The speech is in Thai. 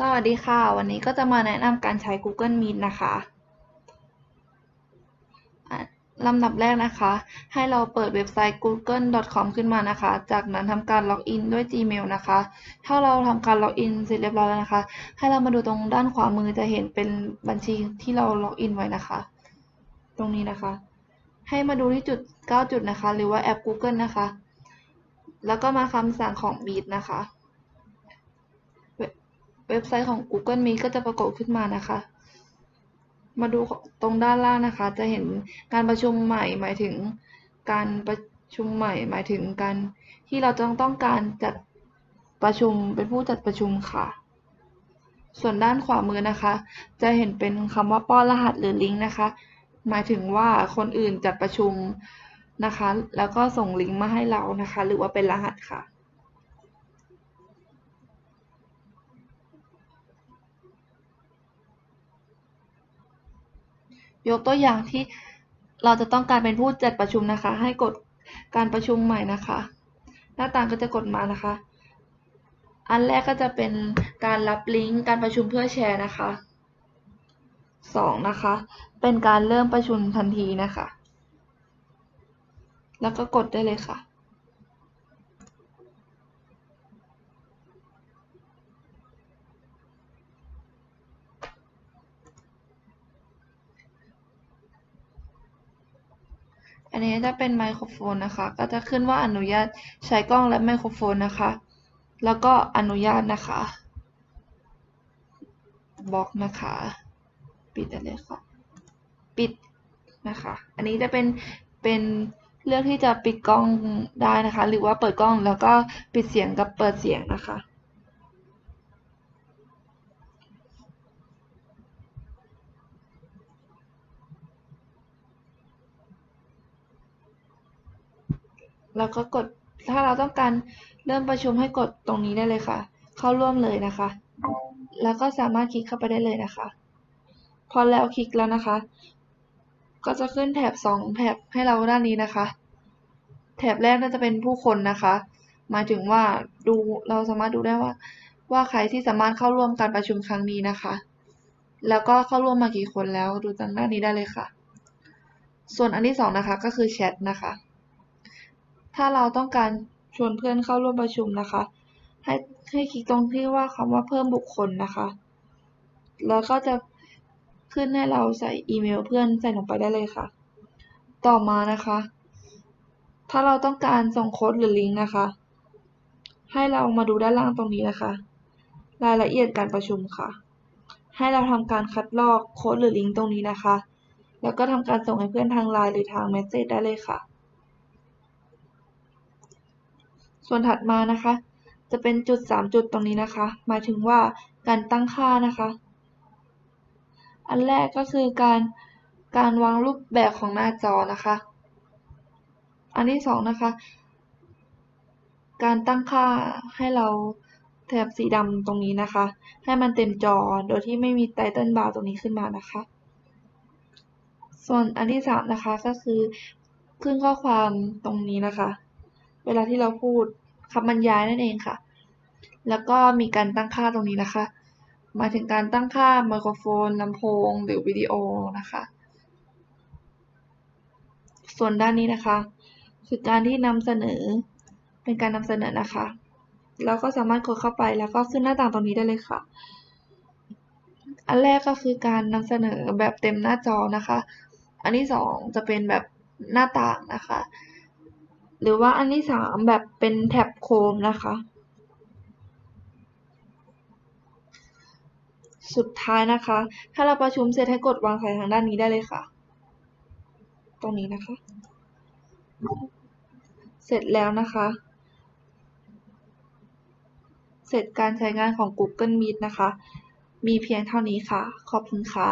สวัสดีค่ะ วันนี้ก็จะมาแนะนำการใช้ Google Meet นะคะลำดับแรกนะคะ ให้เราเปิดเว็บไซต์ google.com ขึ้นมานะคะ จากนั้นทำการล็อกอินด้วย Gmail นะคะ ถ้าเราทำการล็อกอินเสร็จเรียบร้อยแล้วนะคะ ให้เรามาดูตรงด้านขวามือจะเห็นเป็นบัญชีที่เราล็อกอินไว้นะคะ ตรงนี้นะคะ ให้มาดูที่จุด 9 จุดนะคะ หรือว่าแอป Google นะคะ แล้วก็มาคำสั่งของ Meet นะคะ เว็บไซต์ของ Google Meet ก็จะปรากฏขึ้นมานะคะ มาดูตรงด้านล่างนะคะ จะเห็นการประชุมใหม่หมายถึงการประชุมใหม่หมายถึงการที่เราต้องต้องการจัดประชุมเป็นผู้จัดประชุมค่ะ ส่วนด้านขวามือนะคะ จะเห็นเป็นคำว่าป้อนรหัสหรือลิงก์นะคะ หมายถึงว่าคนอื่นจัดประชุมนะคะ แล้วก็ส่งลิงก์มาให้เรานะคะ หรือว่าเป็นรหัสค่ะ ยกตัวอย่างที่เราจะต้องการเป็นผู้จัดประชุมนะคะ ให้กดการประชุมใหม่นะคะ หน้าต่างก็จะกดมานะคะ อันแรกก็จะเป็นการรับลิงก์การประชุมเพื่อแชร์นะคะสองนะคะ เป็นการเริ่มประชุมทันทีนะคะ แล้วก็กดได้เลยค่ะ อันนี้จะเป็นไมโครโฟนนะคะ ก็จะขึ้นว่าอนุญาตใช้กล้องและไมโครโฟนนะคะ แล้วก็อนุญาตนะคะบล็อกนะคะ ปิดได้เลยค่ะ ปิดนะคะ อันนี้จะเป็นเป็นเลือกที่จะปิดกล้องได้นะคะ หรือว่าเปิดกล้องแล้วก็ปิดเสียงกับเปิดเสียงนะคะ แล้วก็กดถ้าเราต้องการเริ่มประชุมให้กดตรงนี้ได้เลยค่ะ เข้าร่วมเลยนะคะ แล้วก็สามารถคลิกเข้าไปได้เลยนะคะ พอแล้วคลิกแล้วนะคะ ก็จะขึ้นแถบสองแถบให้เราด้านนี้นะคะ แถบแรกน่าจะเป็นผู้คนนะคะ หมายถึงว่าดูเราสามารถดูได้ว่า ว่าใครที่สามารถเข้าร่วมการประชุมครั้งนี้นะคะ แล้วก็เข้าร่วมมากี่คนแล้วดูจากหน้านี้ได้เลยค่ะ ส่วนอันที่สองนะคะก็คือแชทนะคะ ถ้าเราต้องการชวนเพื่อนเข้าร่วมประชุมนะคะ ให้ให้คลิกตรงที่ว่าคำว่าเพิ่มบุคคลนะคะ แล้วก็จะขึ้นให้เราใส่อีเมลเพื่อนใส่ลงไปได้เลยค่ะ ต่อมานะคะ ถ้าเราต้องการส่งโค้ดหรือลิงก์นะคะ ให้เรามาดูด้านล่างตรงนี้นะคะ รายละเอียดการประชุมค่ะ ให้เราทำการคัดลอกโค้ดหรือลิงก์ตรงนี้นะคะ แล้วก็ทำการส่งให้เพื่อนทางไลน์หรือทางเมสเซจได้เลยค่ะ ส่วนถัดมานะคะ จะเป็นจุด 3 จุดตรงนี้นะคะ หมายถึงว่าการตั้งค่านะคะ อันแรกก็คือการการวางรูปแบบของหน้าจอนะคะ อันที่สองนะคะ การตั้งค่าให้เราแถบสีดำตรงนี้นะคะ ให้มันเต็มจอโดยที่ไม่มีไตเติลบาร์ตรงนี้ขึ้นมานะคะ ส่วนอันที่สามนะคะก็คือขึ้นข้อความตรงนี้นะคะ เวลาที่เราพูดคำบรรยายนั่นเองค่ะ แล้วก็มีการตั้งค่าตรงนี้นะคะ มาถึงการตั้งค่าไมโครโฟนลำโพง หรือวิดีโอนะคะ ส่วนด้านนี้นะคะ คือการที่นำเสนอเป็นการนำเสนอนะคะเราก็สามารถกดเข้าไปแล้วก็ขึ้นหน้าต่างตรงนี้ได้เลยค่ะ อันแรกก็คือการนำเสนอแบบเต็มหน้าจอนะคะ อันที่สองจะเป็นแบบหน้าต่างนะคะ หรือว่าอันที่สามแบบเป็นแท็บโคมนะคะ สุดท้ายนะคะ ถ้าเราประชุมเสร็จให้กดวางสายทางด้านนี้ได้เลยค่ะ ตรงนี้นะคะ เสร็จแล้วนะคะ เสร็จการใช้งานของ Google Meet นะคะ มีเพียงเท่านี้ค่ะ ขอบคุณค่ะ